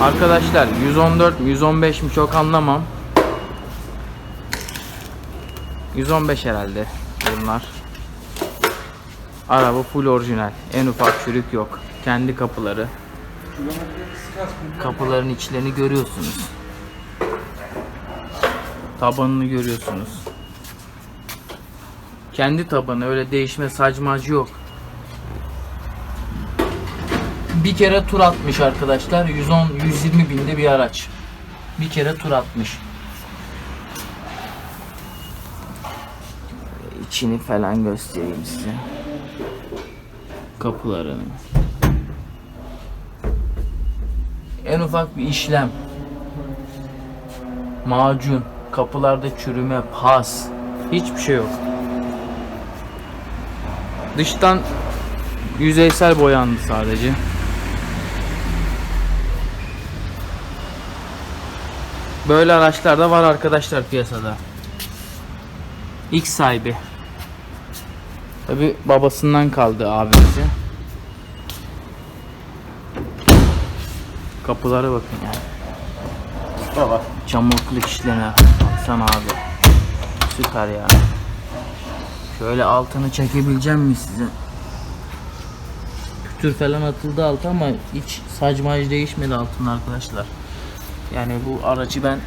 Arkadaşlar 114 mi 115 mi çok anlamam. 115 herhalde bunlar. Araba full orijinal. En ufak çürük yok. Kendi kapıları. Kapıların içlerini görüyorsunuz. Tabanını görüyorsunuz. Kendi tabanı öyle değişme sacmacı yok. Bir kere tur atmış arkadaşlar. 110 120 binde bir araç. Bir kere tur atmış. İçini falan göstereyim size. Kapılarını. En ufak bir işlem. Macun, kapılarda çürüme, pas. Hiçbir şey yok. Dıştan yüzeysel boyandı sadece. Böyle araçlar da var arkadaşlar piyasada. İlk sahibi. Tabi babasından kaldı abimize. Kapılara bakın yani. Baba. Çamurluk işlerine baksana abi. Süper ya. Şöyle altını çekebileceğim mi size? Pütür falan atıldı altı ama hiç sacmaj değişmedi altın arkadaşlar. Yani bu aracı ben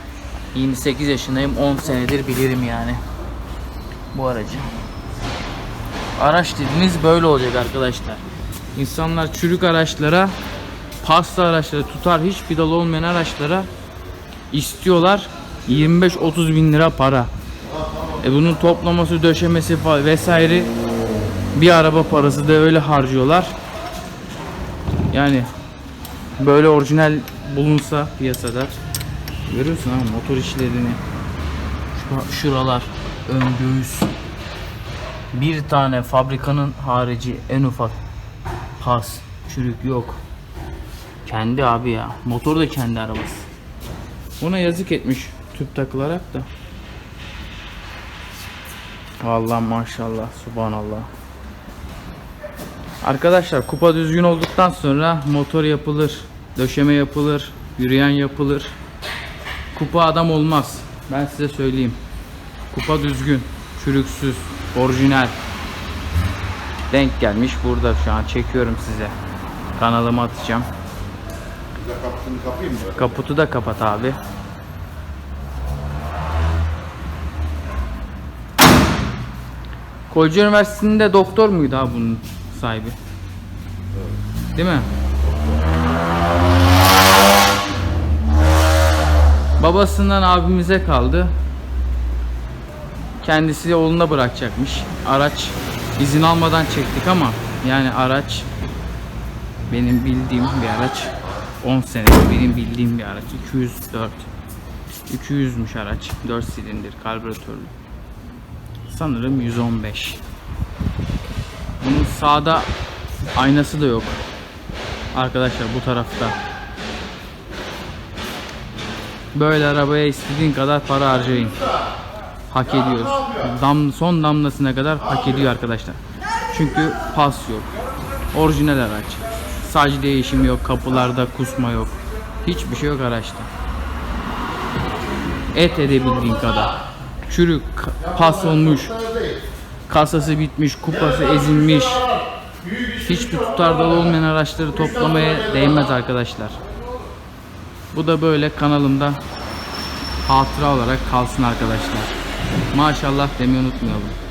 28 yaşındayım 10 senedir bilirim yani. Bu aracı. Araç dediğiniz böyle olacak arkadaşlar. İnsanlar çürük araçlara, pasta araçlara, tutar hiç pedal olmayan araçlara istiyorlar 25-30 bin lira para. E bunun toplaması, döşemesi vesaire bir araba parası da öyle harcıyorlar. Yani böyle orijinal bulunsa piyasada görüyorsun ha motor işlerini. Şu- şuralar ön göğüs. Bir tane fabrikanın harici en ufak pas çürük yok. Kendi abi ya motor da kendi arabası. Buna yazık etmiş tüp takılarak da. Vallahi maşallah subhanallah. Arkadaşlar kupa düzgün olduktan sonra motor yapılır, döşeme yapılır, yürüyen yapılır. Kupa adam olmaz. Ben size söyleyeyim. Kupa düzgün, çürüksüz, orijinal. Denk gelmiş burada şu an çekiyorum size. Kanalıma atacağım. Kapısını kapayım mı? Kaputu da kapat abi. Koca Üniversitesi'nde doktor muydu abi bunun sahibi? Değil mi? Babasından abimize kaldı. Kendisi oğluna bırakacakmış. Araç izin almadan çektik ama yani araç benim bildiğim bir araç. 10 senedir benim bildiğim bir araç. 204 200'müş araç. 4 silindir karbüratörlü. Sanırım 115 bunun sağda aynası da yok. Arkadaşlar bu tarafta böyle arabaya istediğin kadar para harcayın hak ediyor Dam, son damlasına kadar hak ediyor arkadaşlar çünkü pas yok orijinal araç Sac değişimi yok, kapılarda kusma yok. Hiçbir şey yok araçta. Et edebildiğin kadar. Çürük, pas olmuş, kasası bitmiş, kupası ezilmiş. Hiçbir tutardalı olmayan araçları toplamaya değmez arkadaşlar. Bu da böyle kanalımda hatıra olarak kalsın arkadaşlar. Maşallah demeyi unutmayalım.